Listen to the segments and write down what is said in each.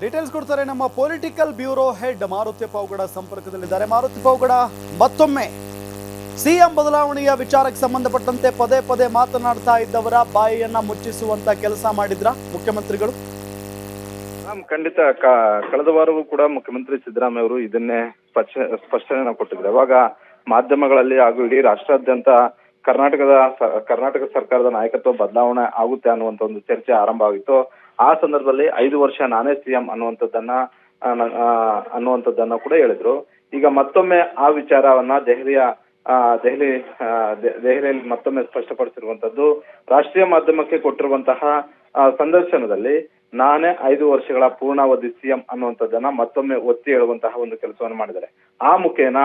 Details ಕೊಡ್ತಾರೆ ನಮ್ಮ political bureau head Maruti Pavugada ಸಂಪರ್ಕದಲ್ಲಿದ್ದಾರೆ. ಮಾರುತಿ ಪೌಗಡ, ಮತ್ತೊಮ್ಮೆ ಸಿಎಂ ಬದಲಾವಣೆಯ ವಿಚಾರಕ್ಕೆ ಸಂಬಂಧಪಟ್ಟಂತೆ ಪದೇ ಪದೇ ಮಾತನಾಡ್ತಾ ಇದ್ದವರ ಬಾಯಿಯನ್ನ ಮುಚ್ಚಿಸುವಂತ ಕೆಲಸ ಮಾಡಿದ್ರ ಮುಖ್ಯಮಂತ್ರಿಗಳು? ಖಂಡಿತ ಕಳೆದ ವಾರವೂ ಕೂಡ ಮುಖ್ಯಮಂತ್ರಿ ಸಿದ್ದರಾಮಯ್ಯ ಅವರು ಇದನ್ನೇ ಸ್ಪಷ್ಟ ಸ್ಪಷ್ಟನೆ ಕೊಟ್ಟಿದ್ರು ಅವಾಗ ಮಾಧ್ಯಮಗಳಲ್ಲಿ ಹಾಗೂ ಇಡೀ ರಾಷ್ಟ್ರಾದ್ಯಂತ ಕರ್ನಾಟಕದ ಕರ್ನಾಟಕ ಸರ್ಕಾರದ ನಾಯಕತ್ವ ಬದಲಾವಣೆ ಆಗುತ್ತೆ ಅನ್ನುವಂತ ಒಂದು ಚರ್ಚೆ ಆರಂಭ ಆಗಿತ್ತು. ಆ ಸಂದರ್ಭದಲ್ಲಿ ಐದು ವರ್ಷ ನಾನೇ ಸಿಎಂ ಅನ್ನುವಂಥದ್ದನ್ನ ಅನ್ನುವಂಥದ್ದನ್ನ ಕೂಡ ಹೇಳಿದ್ರು. ಈಗ ಮತ್ತೊಮ್ಮೆ ಆ ವಿಚಾರವನ್ನ ದೆಹಲಿಯ ದೆಹಲಿ ದೆಹಲಿಯಲ್ಲಿ ಮತ್ತೊಮ್ಮೆ ಸ್ಪಷ್ಟಪಡಿಸಿರುವಂತದ್ದು ರಾಷ್ಟ್ರೀಯ ಮಾಧ್ಯಮಕ್ಕೆ ಕೊಟ್ಟಿರುವಂತಹ ಸಂದರ್ಶನದಲ್ಲಿ ನಾನೇ ಐದು ವರ್ಷಗಳ ಪೂರ್ಣಾವಧಿ ಸಿಎಂ ಅನ್ನುವಂಥದ್ದನ್ನ ಮತ್ತೊಮ್ಮೆ ಒತ್ತಿ ಹೇಳುವಂತಹ ಒಂದು ಕೆಲಸವನ್ನು ಮಾಡಿದ್ದಾರೆ. ಆ ಮುಖೇನ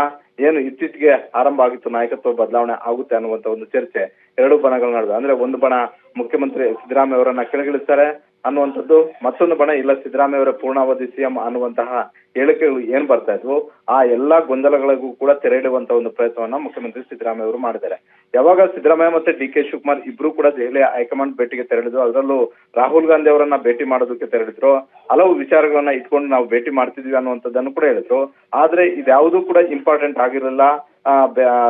ಏನು ಇತ್ತೀಚೆಗೆ ಆರಂಭ ಆಗಿತ್ತು, ನಾಯಕತ್ವ ಬದಲಾವಣೆ ಆಗುತ್ತೆ ಅನ್ನುವಂತ ಒಂದು ಚರ್ಚೆ ಎರಡು ಬಣಗಳ ನಡೆದ ಅಂದ್ರೆ ಒಂದು ಬಣ ಮುಖ್ಯಮಂತ್ರಿ ಸಿದ್ದರಾಮಯ್ಯ ಅವರನ್ನ ಕೆಳಗಿಳಿಸ್ತಾರೆ ಅನ್ನುವಂಥದ್ದು ಮತ್ತೊಂದು ಬಣ ಇಲ್ಲ. ಸಿದ್ದರಾಮಯ್ಯ ಅವರ ಪೂರ್ಣಾವಧಿ ಸಿಎಂ ಅನ್ನುವಂತಹ ಹೇಳಿಕೆಗಳು ಏನ್ ಬರ್ತಾ ಇದ್ವು? ಆ ಎಲ್ಲಾ ಗೊಂದಲಗಳಿಗೂ ಕೂಡ ತೆರೆ ಒಂದು ಪ್ರಯತ್ನವನ್ನ ಮುಖ್ಯಮಂತ್ರಿ ಸಿದ್ದರಾಮಯ್ಯ ಅವರು ಮಾಡಿದ್ದಾರೆ. ಯಾವಾಗ ಸಿದ್ದರಾಮಯ್ಯ ಮತ್ತೆ ಡಿ ಕೆ ಶಿವಕುಮಾರ್ ಇಬ್ರು ಕೂಡ ದೆಹಲಿ ಹೈಕಮಾಂಡ್ ಭೇಟಿಗೆ ತೆರಳಿದ್ರು, ಅದರಲ್ಲೂ ರಾಹುಲ್ ಗಾಂಧಿ ಅವರನ್ನ ಭೇಟಿ ಮಾಡೋದಕ್ಕೆ ತೆರಳಿದ್ರು, ಹಲವು ವಿಚಾರಗಳನ್ನ ಇಟ್ಕೊಂಡು ನಾವು ಭೇಟಿ ಮಾಡ್ತಿದ್ವಿ ಅನ್ನುವಂಥದ್ದನ್ನು ಕೂಡ ಹೇಳಿದ್ರು. ಆದ್ರೆ ಇದ್ಯಾವುದೂ ಕೂಡ ಇಂಪಾರ್ಟೆಂಟ್ ಆಗಿರಲಿಲ್ಲ.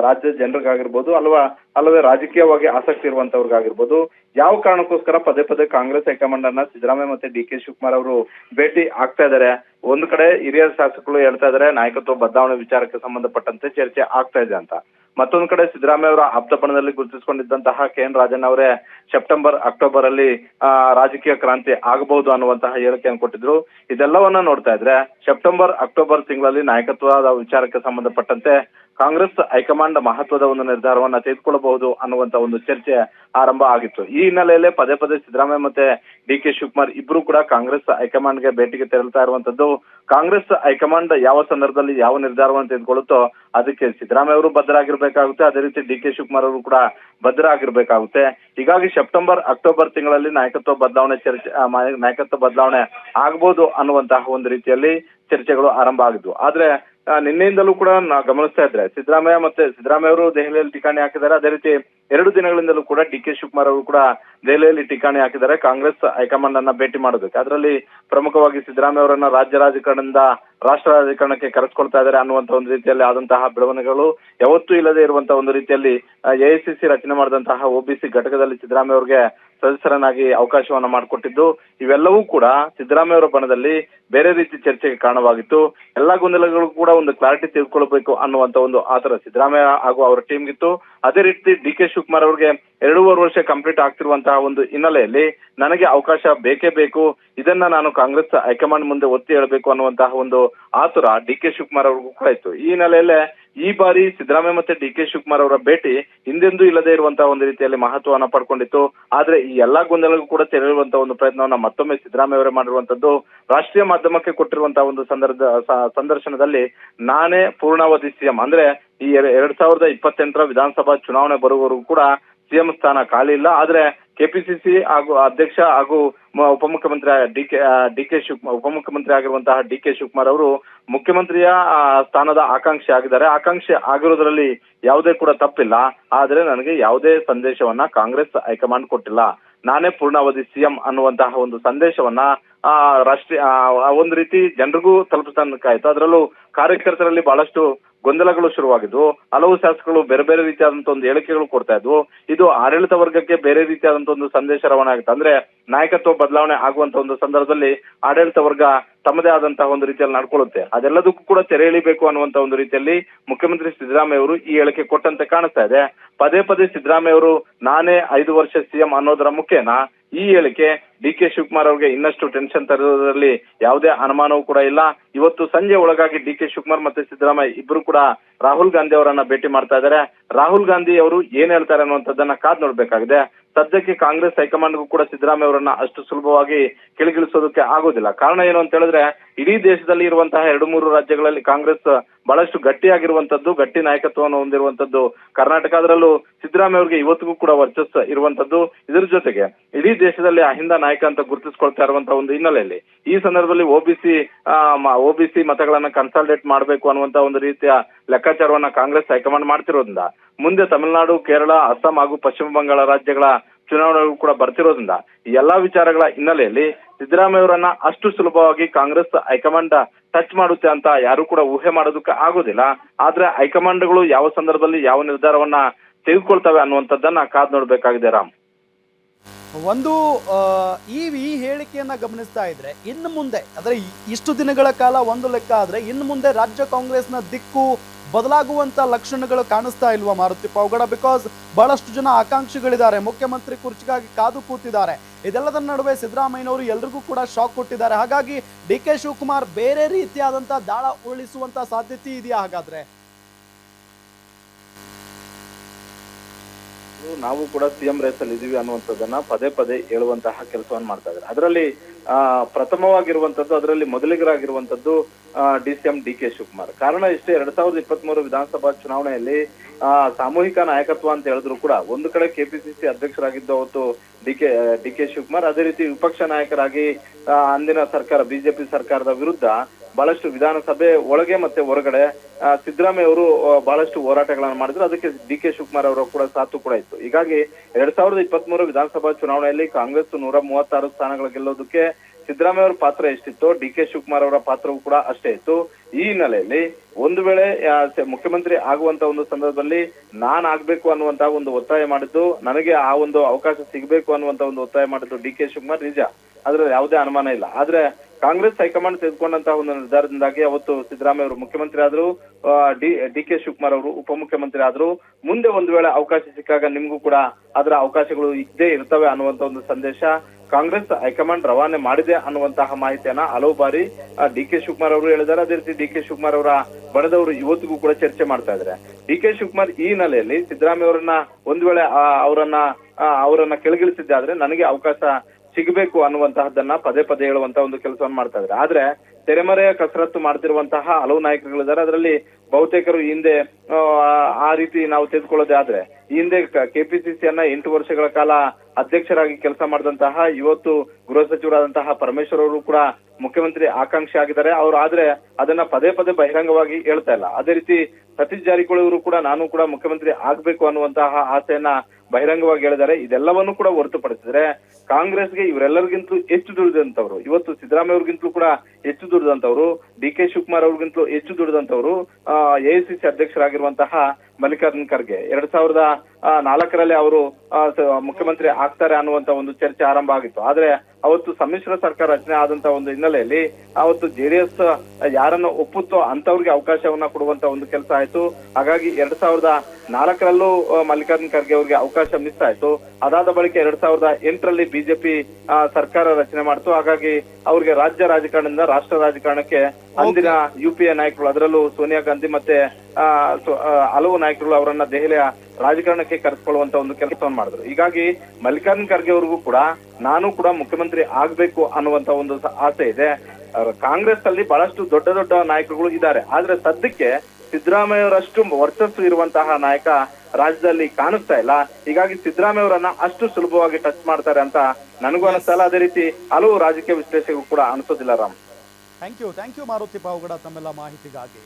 ರಾಜ್ಯದ ಜನರಿಗಾಗಿರ್ಬೋದು ಅಲ್ವಾ, ಅಲ್ಲದೆ ರಾಜಕೀಯವಾಗಿ ಆಸಕ್ತಿ ಇರುವಂತವ್ರಿಗಾಗಿರ್ಬೋದು. ಯಾವ ಕಾರಣಕ್ಕೋಸ್ಕರ ಪದೇ ಪದೇ ಕಾಂಗ್ರೆಸ್ ಹೈಕಮಾಂಡ್ ಅನ್ನ ಸಿದ್ದರಾಮಯ್ಯ ಮತ್ತೆ ಡಿ ಕೆ ಶಿವಕುಮಾರ್ ಅವರು ಭೇಟಿ ಆಗ್ತಾ ಇದ್ದಾರೆ? ಒಂದು ಕಡೆ ಹಿರಿಯ ಶಾಸಕರು ಹೇಳ್ತಾ ಇದಾರೆ ನಾಯಕತ್ವ ಬದಲಾವಣೆ ವಿಚಾರಕ್ಕೆ ಸಂಬಂಧಪಟ್ಟಂತೆ ಚರ್ಚೆ ಆಗ್ತಾ ಇದೆ ಅಂತ. ಮತ್ತೊಂದು ಕಡೆ ಸಿದ್ದರಾಮಯ್ಯ ಅವರ ಆಪ್ತ ಬಣದಲ್ಲಿ ಗುರುತಿಸಿಕೊಂಡಿದ್ದಂತಹ ಕೆ ಎನ್ ರಾಜನ್ ಅವರೇ ಸೆಪ್ಟೆಂಬರ್ ಅಕ್ಟೋಬರ್ ಅಲ್ಲಿ ರಾಜಕೀಯ ಕ್ರಾಂತಿ ಆಗಬಹುದು ಅನ್ನುವಂತಹ ಹೇಳಿಕೆಯನ್ನು ಕೊಟ್ಟಿದ್ರು. ಇದೆಲ್ಲವನ್ನ ನೋಡ್ತಾ ಇದ್ರೆ ಸೆಪ್ಟೆಂಬರ್, ಅಕ್ಟೋಬರ್ ತಿಂಗಳಲ್ಲಿ ನಾಯಕತ್ವದ ವಿಚಾರಕ್ಕೆ ಸಂಬಂಧಪಟ್ಟಂತೆ ಕಾಂಗ್ರೆಸ್ ಹೈಕಮಾಂಡ್ ಮಹತ್ವದ ಒಂದು ನಿರ್ಧಾರವನ್ನ ತೆಗೆದುಕೊಳ್ಳಬಹುದು ಅನ್ನುವಂತ ಒಂದು ಚರ್ಚೆ ಆರಂಭ ಆಗಿತ್ತು. ಈ ಹಿನ್ನೆಲೆಯಲ್ಲಿ ಪದೇ ಪದೇ ಸಿದ್ದರಾಮಯ್ಯ ಮತ್ತೆ ಡಿ ಕೆ ಶಿವಕುಮಾರ್ ಇಬ್ರು ಕೂಡ ಕಾಂಗ್ರೆಸ್ ಹೈಕಮಾಂಡ್ಗೆ ಭೇಟಿಗೆ ತೆರಳ್ತಾ ಇರುವಂತದ್ದು. ಕಾಂಗ್ರೆಸ್ ಹೈಕಮಾಂಡ್ ಯಾವ ಸಂದರ್ಭದಲ್ಲಿ ಯಾವ ನಿರ್ಧಾರವನ್ನು ತೆಗೆದುಕೊಳ್ಳುತ್ತೋ ಅದಕ್ಕೆ ಸಿದ್ದರಾಮಯ್ಯ ಅವರು ಬದ್ಧರಾಗಿರ್ಬೇಕಾಗುತ್ತೆ. ಅದೇ ರೀತಿ ಡಿ ಕೆ ಶಿವಕುಮಾರ್ ಅವರು ಕೂಡ ಬದ್ಧರಾಗಿರ್ಬೇಕಾಗುತ್ತೆ. ಹೀಗಾಗಿ ಸೆಪ್ಟೆಂಬರ್, ಅಕ್ಟೋಬರ್ ತಿಂಗಳಲ್ಲಿ ನಾಯಕತ್ವ ಬದಲಾವಣೆ ಚರ್ಚೆ ನಾಯಕತ್ವ ಬದಲಾವಣೆ ಆಗ್ಬೋದು ಅನ್ನುವಂತಹ ಒಂದು ರೀತಿಯಲ್ಲಿ ಚರ್ಚೆಗಳು ಆರಂಭ ಆಗಿದ್ವು. ಆದ್ರೆ ನಿನ್ನೆಯಿಂದಲೂ ಕೂಡ ಗಮನಿಸ್ತಾ ಇದ್ರೆ, ಸಿದ್ದರಾಮಯ್ಯ ಮತ್ತೆ ಸಿದ್ದರಾಮಯ್ಯ ಅವರು ದೆಹಲಿಯಲ್ಲಿ ಠಿಕಾಣಿ ಹಾಕಿದ್ದಾರೆ. ಅದೇ ರೀತಿ ಎರಡು ದಿನಗಳಿಂದಲೂ ಕೂಡ ಡಿ ಕೆ ಶಿವಕುಮಾರ್ ಅವರು ಕೂಡ ದೆಹಲಿಯಲ್ಲಿ ಠಿಕಾಣಿ ಹಾಕಿದ್ದಾರೆ. ಕಾಂಗ್ರೆಸ್ ಹೈಕಮಾಂಡ್ ಅನ್ನ ಭೇಟಿ ಮಾಡೋದಕ್ಕೆ. ಅದರಲ್ಲಿ ಪ್ರಮುಖವಾಗಿ ಸಿದ್ದರಾಮಯ್ಯ ಅವರನ್ನ ರಾಜ್ಯ ರಾಜಕಾರಣದಿಂದ ರಾಷ್ಟ್ರ ರಾಜಕಾರಣಕ್ಕೆ ಕರೆಸ್ಕೊಳ್ತಾ ಇದ್ದಾರೆ ಅನ್ನುವಂತ ಒಂದು ರೀತಿಯಲ್ಲಿ ಆದಂತಹ ಬೆಳವಣಿಗೆಗಳು. ಯಾವತ್ತೂ ಇಲ್ಲದೆ ಇರುವಂತಹ ಒಂದು ರೀತಿಯಲ್ಲಿ ಎಐಸಿಸಿ ರಚನೆ ಮಾಡಿದಂತಹ ಒಬಿಸಿ ಘಟಕದಲ್ಲಿ ಸಿದ್ದರಾಮಯ್ಯ ಅವರಿಗೆ ಸದಸ್ಯರನ್ನಾಗಿ ಅವಕಾಶವನ್ನ ಮಾಡಿಕೊಟ್ಟಿದ್ದು. ಇವೆಲ್ಲವೂ ಕೂಡ ಸಿದ್ದರಾಮಯ್ಯ ಅವರ ಬಣದಲ್ಲಿ ಬೇರೆ ರೀತಿ ಚರ್ಚೆಗೆ ಕಾರಣವಾಗಿತ್ತು. ಎಲ್ಲಾ ಗೊಂದಲಗಳು ಕೂಡ ಒಂದು ಕ್ಲಾರಿಟಿ ತೆಗೆದುಕೊಳ್ಬೇಕು ಅನ್ನುವಂತ ಒಂದು ಆತರ ಸಿದ್ದರಾಮಯ್ಯ ಹಾಗೂ ಅವರ ಟೀಮ್ಗಿತ್ತು ಅದೇ ರೀತಿ ಡಿ ಕೆ ಶಿವಕುಮಾರ್ ಅವರಿಗೆ ಎರಡೂವರೆ ವರ್ಷ ಕಂಪ್ಲೀಟ್ ಆಗ್ತಿರುವಂತಹ ಒಂದು ಹಿನ್ನೆಲೆಯಲ್ಲಿ ನನಗೆ ಅವಕಾಶ ಬೇಕೇ ಬೇಕು. ಇದನ್ನ ನಾನು ಕಾಂಗ್ರೆಸ್ ಹೈಕಮಾಂಡ್ ಮುಂದೆ ಒತ್ತಿ ಹೇಳಬೇಕು ಅನ್ನುವಂತಹ ಒಂದು ಆತುರ ಡಿ ಕೆ ಶಿವಕುಮಾರ್ ಅವ್ರಿಗೂ ಕೂಡ ಇತ್ತು. ಈ ಹಿನ್ನೆಲೆಯಲ್ಲೇ ಈ ಬಾರಿ ಸಿದ್ದರಾಮಯ್ಯ ಮತ್ತೆ ಡಿ ಕೆ ಶಿವಕುಮಾರ್ ಅವರ ಭೇಟಿ ಹಿಂದೆಂದೂ ಇಲ್ಲದೆ ಇರುವಂತಹ ಒಂದು ರೀತಿಯಲ್ಲಿ ಮಹತ್ವವನ್ನು ಪಡ್ಕೊಂಡಿತ್ತು. ಆದ್ರೆ ಈ ಎಲ್ಲಾ ಗೊಂದಲಗೂ ಕೂಡ ತೆರಳುವಂತಹ ಒಂದು ಪ್ರಯತ್ನವನ್ನ ಮತ್ತೊಮ್ಮೆ ಸಿದ್ದರಾಮಯ್ಯ ಅವರೇ ಮಾಡಿರುವಂತದ್ದು. ರಾಷ್ಟ್ರೀಯ ಮಾಧ್ಯಮಕ್ಕೆ ಕೊಟ್ಟಿರುವಂತಹ ಒಂದು ಸಂದರ್ಭ ಸಂದರ್ಶನದಲ್ಲಿ ನಾನೇ ಪೂರ್ಣಾವಧಿ ಸಿಎಂ. ಅಂದ್ರೆ ಈ ಎರ- ಎರಡ್ ಸಾವಿರದ ಇಪ್ಪತ್ತೆಂಟರ ವಿಧಾನಸಭಾ ಚುನಾವಣೆ ಬರುವವರೆಗೂ ಕೂಡ ಸಿಎಂ ಸ್ಥಾನ ಖಾಲಿ ಇಲ್ಲ. ಆದ್ರೆ ಕೆಪಿಸಿಸಿ ಹಾಗೂ ಅಧ್ಯಕ್ಷ ಹಾಗೂ ಉಪಮುಖ್ಯಮಂತ್ರಿ D K D K Shivakumar ಉಪಮುಖ್ಯಮಂತ್ರಿ ಆಗಿರುವಂತಹ ಡಿ ಕೆ ಶಿವಕುಮಾರ್ ಅವರು ಮುಖ್ಯಮಂತ್ರಿಯ ಸ್ಥಾನದ ಆಕಾಂಕ್ಷಿ ಆಗಿದ್ದಾರೆ. ಆಕಾಂಕ್ಷಿ ಆಗಿರೋದ್ರಲ್ಲಿ ಯಾವುದೇ ಕೂಡ ತಪ್ಪಿಲ್ಲ. ಆದ್ರೆ ನನಗೆ ಯಾವುದೇ ಸಂದೇಶವನ್ನ ಕಾಂಗ್ರೆಸ್ ಹೈಕಮಾಂಡ್ ಕೊಟ್ಟಿಲ್ಲ. ನಾನೇ ಪೂರ್ಣಾವಧಿ ಸಿಎಂ ಅನ್ನುವಂತಹ ಒಂದು ಸಂದೇಶವನ್ನ, ಆ, ರಾಷ್ಟ್ರೀಯ ಒಂದು ರೀತಿ ಜನರಿಗೂ ತಲುಪಿಸಬೇಕಾಯ್ತು ಅದರಲ್ಲೂ ಕಾರ್ಯಕರ್ತರಲ್ಲಿ ಬಹಳಷ್ಟು ಗೊಂದಲಗಳು ಶುರುವಾಗಿದ್ವು. ಹಲವು ಶಾಸಕರು ಬೇರೆ ಬೇರೆ ರೀತಿಯಾದಂತ ಒಂದು ಹೇಳಿಕೆಗಳು ಕೊಡ್ತಾ ಇದ್ವು. ಇದು ಆಡಳಿತ ವರ್ಗಕ್ಕೆ ಬೇರೆ ರೀತಿಯಾದಂತ ಒಂದು ಸಂದೇಶ ರವಾನೆ ಆಗುತ್ತೆ. ಅಂದ್ರೆ ನಾಯಕತ್ವ ಬದಲಾವಣೆ ಆಗುವಂತ ಒಂದು ಸಂದರ್ಭದಲ್ಲಿ ಆಡಳಿತ ವರ್ಗ ತಮ್ಮದೇ ಆದಂತಹ ಒಂದು ರೀತಿಯಲ್ಲಿ ನಡ್ಕೊಳ್ಳುತ್ತೆ. ಅದೆಲ್ಲದಕ್ಕೂ ಕೂಡ ತೆರೆ ಎಳಿಬೇಕು ಅನ್ನುವಂತ ಒಂದು ರೀತಿಯಲ್ಲಿ ಮುಖ್ಯಮಂತ್ರಿ ಸಿದ್ದರಾಮಯ್ಯ ಅವರು ಈ ಹೇಳಿಕೆ ಕೊಟ್ಟಂತೆ ಕಾಣಿಸ್ತಾ ಇದೆ. ಪದೇ ಪದೇ ಸಿದ್ದರಾಮಯ್ಯ ಅವರು, ನಾನೇ ಐದು ವರ್ಷ ಸಿಎಂ ಅನ್ನೋದರ ಮುಖೇನ ಈ ಹೇಳಿಕೆ ಡಿ ಕೆ ಶಿವಕುಮಾರ್ ಅವರಿಗೆ ಇನ್ನಷ್ಟು ಟೆನ್ಷನ್ ತರುವುದರಲ್ಲಿ ಯಾವುದೇ ಅನುಮಾನವೂ ಕೂಡ ಇಲ್ಲ. ಇವತ್ತು ಸಂಜೆ ಒಳಗಾಗಿ ಡಿ ಕೆ ಶಿವಕುಮಾರ್ ಮತ್ತೆ ಸಿದ್ದರಾಮಯ್ಯ ಇಬ್ಬರು ಕೂಡ ರಾಹುಲ್ ಗಾಂಧಿ ಅವರನ್ನ ಭೇಟಿ ಮಾಡ್ತಾ ಇದ್ದಾರೆ. ರಾಹುಲ್ ಗಾಂಧಿ ಅವರು ಏನ್ ಹೇಳ್ತಾರೆ ಅನ್ನುವಂಥದ್ದನ್ನ ಕಾದ್ ನೋಡ್ಬೇಕಾಗಿದೆ. ಸದ್ಯಕ್ಕೆ ಕಾಂಗ್ರೆಸ್ ಹೈಕಮಾಂಡ್ಗೂ ಕೂಡ ಸಿದ್ದರಾಮಯ್ಯ ಅವರನ್ನ ಅಷ್ಟು ಸುಲಭವಾಗಿ ಕೆಳಗಿಳಿಸೋದಕ್ಕೆ ಆಗೋದಿಲ್ಲ. ಕಾರಣ ಏನು ಅಂತ ಹೇಳಿದ್ರೆ ಇಡೀ ದೇಶದಲ್ಲಿ ಇರುವಂತಹ ಎರಡು ಮೂರು ರಾಜ್ಯಗಳಲ್ಲಿ ಕಾಂಗ್ರೆಸ್ ಬಹಳಷ್ಟು ಗಟ್ಟಿಯಾಗಿರುವಂತದ್ದು ಗಟ್ಟಿ ನಾಯಕತ್ವವನ್ನು ಹೊಂದಿರುವಂತದ್ದು ಕರ್ನಾಟಕ ಅದರಲ್ಲೂ ಸಿದ್ದರಾಮಯ್ಯ ಅವರಿಗೆ ಇವತ್ತಿಗೂ ಕೂಡ ವರ್ಚಸ್ಸು ಇರುವಂತದ್ದು ಇದರ ಜೊತೆಗೆ ಇಡೀ ದೇಶದಲ್ಲಿ ಅಹಿಂದ ನಾಯಕ ಅಂತ ಗುರುತಿಸ್ಕೊಳ್ತಾ ಇರುವಂತಹ ಒಂದು ಹಿನ್ನೆಲೆಯಲ್ಲಿ ಈ ಸಂದರ್ಭದಲ್ಲಿ ಓಬಿಸಿ ಓಬಿಸಿ ಮತಗಳನ್ನ ಕನ್ಸಾಲ್ಟೇಟ್ ಮಾಡಬೇಕು ಅನ್ನುವಂತ ಒಂದು ರೀತಿಯ ಲೆಕ್ಕಾಚಾರವನ್ನ ಕಾಂಗ್ರೆಸ್ ಹೈಕಮಾಂಡ್ ಮಾಡ್ತಿರೋದ್ರಿಂದ ಮುಂದೆ ತಮಿಳುನಾಡು, ಕೇರಳ, ಅಸ್ಸಾಂ ಹಾಗೂ ಪಶ್ಚಿಮ ಬಂಗಾಳ ರಾಜ್ಯಗಳ ಚುನಾವಣೆಗಳು ಕೂಡ ಬರ್ತಿರೋದ್ರಿಂದ ಈ ಎಲ್ಲಾ ವಿಚಾರಗಳ ಹಿನ್ನೆಲೆಯಲ್ಲಿ ಸಿದ್ದರಾಮಯ್ಯ ಅವರನ್ನ ಅಷ್ಟು ಸುಲಭವಾಗಿ ಕಾಂಗ್ರೆಸ್ ಹೈಕಮಾಂಡ್ ಟಚ್ ಮಾಡುತ್ತೆ ಅಂತ ಯಾರು ಕೂಡ ಊಹೆ ಮಾಡೋದಕ್ಕೆ ಆಗೋದಿಲ್ಲ. ಆದ್ರೆ ಹೈಕಮಾಂಡ್ಗಳು ಯಾವ ಸಂದರ್ಭದಲ್ಲಿ ಯಾವ ನಿರ್ಧಾರವನ್ನ ತೆಗೆದುಕೊಳ್ತವೆ ಅನ್ನುವಂಥದ್ದನ್ನ ಕಾದ್ ನೋಡ್ಬೇಕಾಗಿದೆ ರಾಮ್. ಒಂದು ಈ ಈ ಹೇಳಿಕೆಯನ್ನ ಗಮನಿಸ್ತಾ ಇದ್ರೆ ಇನ್ನು ಮುಂದೆ, ಅಂದ್ರೆ ಇಷ್ಟು ದಿನಗಳ ಕಾಲ ಒಂದು ಲೆಕ್ಕ ಆದ್ರೆ ಇನ್ನು ಮುಂದೆ ರಾಜ್ಯ ಕಾಂಗ್ರೆಸ್ನ ದಿಕ್ಕು ಬದಲಾಗುವಂತ ಲಕ್ಷಣಗಳು ಕಾಣಿಸ್ತಾ ಇಲ್ವಾ ಮಾರುತಿ ಪಾವಗಡ ಬಿಕಾಸ್ ಬಹಳಷ್ಟು ಜನ ಆಕಾಂಕ್ಷಿಗಳಿದ್ದಾರೆ. ಮುಖ್ಯಮಂತ್ರಿ ಕುರ್ಚಿಗಾಗಿ ಕಾದು ಕೂತಿದ್ದಾರೆ. ಇದೆಲ್ಲದರ ನಡುವೆ ಸಿದ್ದರಾಮಯ್ಯನವರು ಎಲ್ರಿಗೂ ಕೂಡ ಶಾಕ್ ಕೊಟ್ಟಿದ್ದಾರೆ. ಹಾಗಾಗಿ ಡಿ ಕೆ ಶಿವಕುಮಾರ್ ಬೇರೆ ರೀತಿಯಾದಂತಹ ದಾಳ ಉರುಳಿಸುವಂತ ಸಾಧ್ಯತೆ ಇದೆಯಾ ಹಾಗಾದ್ರೆ? ನಾವು ಕೂಡ ಸಿಎಂ ರೇಸ್ ಅಲ್ಲಿ ಇದೀವಿ ಅನ್ನುವಂಥದ್ದನ್ನ ಪದೇ ಪದೇ ಹೇಳುವಂತಹ ಕೆಲಸವನ್ನು ಮಾಡ್ತಾ ಇದ್ದಾರೆ. ಅದರಲ್ಲಿ ಪ್ರಥಮವಾಗಿರುವಂತದ್ದು ಅದರಲ್ಲಿ ಮೊದಲಿಗರಾಗಿರುವಂತದ್ದು D C M D K Shivakumar. ಕಾರಣ ಇಷ್ಟೇ, ಎರಡ್ ಸಾವಿರದ ಇಪ್ಪತ್ತ್ ಮೂರು ವಿಧಾನಸಭಾ ಚುನಾವಣೆಯಲ್ಲಿ ಸಾಮೂಹಿಕ ನಾಯಕತ್ವ ಅಂತ ಹೇಳಿದ್ರು ಕೂಡ ಒಂದು ಕಡೆ ಕೆಪಿಸಿಸಿ ಅಧ್ಯಕ್ಷರಾಗಿದ್ದು ಅವತ್ತು D K D K Shivakumar, ಅದೇ ರೀತಿ ವಿಪಕ್ಷ ನಾಯಕರಾಗಿ ಅಂದಿನ ಸರ್ಕಾರ, ಬಿಜೆಪಿ ಸರ್ಕಾರದ ವಿರುದ್ಧ ಬಹಳಷ್ಟು ವಿಧಾನಸಭೆ ಒಳಗೆ ಮತ್ತೆ ಹೊರಗಡೆ ಸಿದ್ದರಾಮಯ್ಯ ಅವರು ಬಹಳಷ್ಟು ಹೋರಾಟಗಳನ್ನು ಮಾಡಿದ್ರು. ಅದಕ್ಕೆ ಡಿ ಕೆ ಶಿವಕುಮಾರ್ ಅವರ ಕೂಡ ಸಾಥು ಕೂಡ ಇತ್ತು. ಹೀಗಾಗಿ ಎರಡ್ ಸಾವಿರದ ಇಪ್ಪತ್ತ್ ಮೂರು ವಿಧಾನಸಭಾ ಚುನಾವಣೆಯಲ್ಲಿ ಕಾಂಗ್ರೆಸ್ ನೂರ ಮೂವತ್ತಾರು ಸ್ಥಾನಗಳ ಗೆಲ್ಲೋದಕ್ಕೆ ಸಿದ್ದರಾಮಯ್ಯ ಅವರ ಪಾತ್ರ ಎಷ್ಟಿತ್ತು? ಡಿ ಕೆ ಶಿವಕುಮಾರ್ ಅವರ ಪಾತ್ರವೂ ಕೂಡ ಅಷ್ಟೇ ಇತ್ತು. ಈ ಹಿನ್ನೆಲೆಯಲ್ಲಿ ಒಂದು ವೇಳೆ ಮುಖ್ಯಮಂತ್ರಿ ಆಗುವಂತ ಒಂದು ಸಂದರ್ಭದಲ್ಲಿ ನಾನ್ ಆಗ್ಬೇಕು ಅನ್ನುವಂತ ಒಂದು ಒತ್ತಾಯ ಮಾಡಿದ್ದು, ನನಗೆ ಆ ಒಂದು ಅವಕಾಶ ಸಿಗಬೇಕು ಅನ್ನುವಂತ ಒಂದು ಒತ್ತಾಯ ಮಾಡಿದ್ದು ಡಿ ಕೆ ಶಿವಕುಮಾರ್ ನಿಜ. ಅದ್ರಲ್ಲಿ ಯಾವುದೇ ಅನುಮಾನ ಇಲ್ಲ. ಆದ್ರೆ ಕಾಂಗ್ರೆಸ್ ಹೈಕಮಾಂಡ್ ತೆಗೆದುಕೊಂಡಂತಹ ಒಂದು ನಿರ್ಧಾರದಿಂದಾಗಿ ಅವತ್ತು ಸಿದ್ದರಾಮಯ್ಯ ಅವರು ಮುಖ್ಯಮಂತ್ರಿ ಆದ್ರು ಡಿ ಕೆ ಶಿವಕುಮಾರ್ ಅವರು ಉಪಮುಖ್ಯಮಂತ್ರಿ ಆದ್ರು. ಮುಂದೆ ಒಂದು ವೇಳೆ ಅವಕಾಶ ಸಿಕ್ಕಾಗ ನಿಮಗೂ ಕೂಡ ಅದರ ಅವಕಾಶಗಳು ಇದ್ದೇ ಇರ್ತವೆ ಅನ್ನುವಂತ ಒಂದು ಸಂದೇಶ ಕಾಂಗ್ರೆಸ್ ಹೈಕಮಾಂಡ್ ರವಾನೆ ಮಾಡಿದೆ ಅನ್ನುವಂತಹ ಮಾಹಿತಿಯನ್ನ ಹಲವು ಬಾರಿ ಡಿ ಕೆ ಶಿವಕುಮಾರ್ ಅವರು ಹೇಳಿದ್ದಾರೆ. ಅದೇ ರೀತಿ ಡಿ ಕೆ ಶಿವಕುಮಾರ್ ಅವರ ಬಣದವರು ಇವತ್ತಿಗೂ ಕೂಡ ಚರ್ಚೆ ಮಾಡ್ತಾ ಇದ್ದಾರೆ. ಡಿ ಕೆ ಶಿವಕುಮಾರ್ ಈ ಹಿನ್ನೆಲೆಯಲ್ಲಿ ಸಿದ್ದರಾಮಯ್ಯ ಅವರನ್ನ ಒಂದು ವೇಳೆ ಅವರನ್ನ ಅವರನ್ನ ಕೆಳಗಿಳಿಸಿದ್ದಾದ್ರೆ ನನಗೆ ಅವಕಾಶ ಸಿಗಬೇಕು ಅನ್ನುವಂತಹದ್ದನ್ನ ಪದೇ ಪದೇ ಹೇಳುವಂತ ಒಂದು ಕೆಲಸವನ್ನು ಮಾಡ್ತಾ ಇದ್ದಾರೆ. ಆದ್ರೆ ತೆರೆಮರೆಯ ಕಸರತ್ತು ಮಾಡ್ತಿರುವಂತಹ ಹಲವು ನಾಯಕರುಗಳಿದ್ದಾರೆ. ಅದರಲ್ಲಿ ಬಹುತೇಕರು ಹಿಂದೆ ಆ, ಆ ರೀತಿ ನಾವು ತೆಗೆದುಕೊಳ್ಳೋದೇ ಆದ್ರೆ ಹಿಂದೆ ಕೆಪಿಸಿಸಿ ಅನ್ನ ಎಂಟು ವರ್ಷಗಳ ಕಾಲ ಅಧ್ಯಕ್ಷರಾಗಿ ಕೆಲಸ ಮಾಡಿದಂತಹ ಇವತ್ತು ಗೃಹ ಸಚಿವರಾದಂತಹ ಪರಮೇಶ್ವರ್ ಅವರು ಕೂಡ ಮುಖ್ಯಮಂತ್ರಿ ಆಕಾಂಕ್ಷಿ ಆಗಿದ್ದಾರೆ. ಅವರು ಆದ್ರೆ ಅದನ್ನ ಪದೇ ಪದೇ ಬಹಿರಂಗವಾಗಿ ಹೇಳ್ತಾ ಇಲ್ಲ. ಅದೇ ರೀತಿ ಸತೀಶ್ ಜಾರಕಿಹೊಳಿ ಅವರು ಕೂಡ ನಾನು ಕೂಡ ಮುಖ್ಯಮಂತ್ರಿ ಆಗ್ಬೇಕು ಅನ್ನುವಂತಹ ಆಸೆಯನ್ನ ಬಹಿರಂಗವಾಗಿ ಹೇಳಿದ್ದಾರೆ. ಇದೆಲ್ಲವನ್ನು ಕೂಡ ಹೊರತುಪಡಿಸಿದ್ರೆ ಕಾಂಗ್ರೆಸ್ಗೆ ಇವರೆಲ್ಲರಿಗಿಂತಲೂ ಹೆಚ್ಚು ದುಡಿದಂತವ್ರು ಇವತ್ತು ಸಿದ್ದರಾಮಯ್ಯ ಅವ್ರಿಗಿಂತಲೂ ಕೂಡ ಹೆಚ್ಚು ದುಡಿದಂತವ್ರು ಡಿ ಕೆ ಶಿವಕುಮಾರ್ ಅವ್ರಿಗಿಂತಲೂ ಹೆಚ್ಚು ದುಡಿದಂತವ್ರು ಎಐಸಿಸಿ ಅಧ್ಯಕ್ಷರಾಗಿರುವಂತಹ ಮಲ್ಲಿಕಾರ್ಜುನ್ ಖರ್ಗೆ. ಎರಡ್ ಸಾವಿರದ ನಾಲ್ಕರಲ್ಲಿ ಅವರು ಮುಖ್ಯಮಂತ್ರಿ ಆಗ್ತಾರೆ ಅನ್ನುವಂತ ಒಂದು ಚರ್ಚೆ ಆರಂಭ ಆಗಿತ್ತು. ಆದ್ರೆ ಅವತ್ತು ಸಮ್ಮಿಶ್ರ ಸರ್ಕಾರ ರಚನೆ ಆದಂತ ಒಂದು ಹಿನ್ನೆಲೆಯಲ್ಲಿ ಅವತ್ತು ಜೆಡಿಎಸ್ ಯಾರನ್ನ ಒಪ್ಪುತ್ತೋ ಅಂತವ್ರಿಗೆ ಅವಕಾಶವನ್ನ ಕೊಡುವಂತ ಒಂದು ಕೆಲಸ ಆಯ್ತು. ಹಾಗಾಗಿ ಎರಡ್ ಸಾವಿರದ ನಾಲ್ಕರಲ್ಲೂ ಮಲ್ಲಿಕಾರ್ಜುನ್ ಖರ್ಗೆ ಅವರಿಗೆ ಅವಕಾಶ ಮಿಸ್ ಆಯ್ತು. ಅದಾದ ಬಳಿಕ ಎರಡ್ ಸಾವಿರದ ಎಂಟರಲ್ಲಿ ಬಿಜೆಪಿ ಸರ್ಕಾರ ರಚನೆ ಮಾಡ್ತು. ಹಾಗಾಗಿ ಅವರಿಗೆ ರಾಜ್ಯ ರಾಜಕಾರಣದಿಂದ ರಾಷ್ಟ್ರ ರಾಜಕಾರಣಕ್ಕೆ ಅಂದಿನ ಯುಪಿಎ ಪಿ ಎ ನಾಯಕರು ಅದರಲ್ಲೂ ಸೋನಿಯಾ ಗಾಂಧಿ ಮತ್ತೆ ಹಲವು ನಾಯಕರುಗಳು ಅವರನ್ನ ದೆಹಲಿಯ ರಾಜಕಾರಣಕ್ಕೆ ಕರೆಸ್ಕೊಳ್ಳುವಂತ ಒಂದು ಕೆಲಸವನ್ನು ಮಾಡಿದ್ರು. ಹೀಗಾಗಿ ಮಲ್ಲಿಕಾರ್ಜುನ್ ಖರ್ಗೆ ಅವ್ರಿಗೂ ಕೂಡ ನಾನು ಕೂಡ ಮುಖ್ಯಮಂತ್ರಿ ಆಗ್ಬೇಕು ಅನ್ನುವಂತ ಒಂದು ಆಸೆ ಇದೆ. ಕಾಂಗ್ರೆಸ್ ಅಲ್ಲಿ ಬಹಳಷ್ಟು ದೊಡ್ಡ ದೊಡ್ಡ ನಾಯಕರುಗಳು ಇದ್ದಾರೆ. ಆದ್ರೆ ಸದ್ಯಕ್ಕೆ ಸಿದ್ದರಾಮಯ್ಯ ಅವರಷ್ಟು ವರ್ಚಸ್ಸು ಇರುವಂತಹ ನಾಯಕ ರಾಜ್ಯದಲ್ಲಿ ಕಾಣಿಸ್ತಾ ಇಲ್ಲ. ಹೀಗಾಗಿ ಸಿದ್ದರಾಮಯ್ಯ ಅವರನ್ನ ಅಷ್ಟು ಸುಲಭವಾಗಿ ಟಚ್ ಮಾಡ್ತಾರೆ ಅಂತ ನನಗೂ ಅನಿಸ್ತಲ್ಲ ಅದೇ ರೀತಿ ಹಲವು ರಾಜಕೀಯ ವಿಶ್ಲೇಷಕರು ಕೂಡ ಅನಿಸೋದಿಲ್ಲ Ram. Thank you thank you Maruti Pavugada ತಮ್ಮೆಲ್ಲ ಮಾಹಿತಿಗಾಗಿ.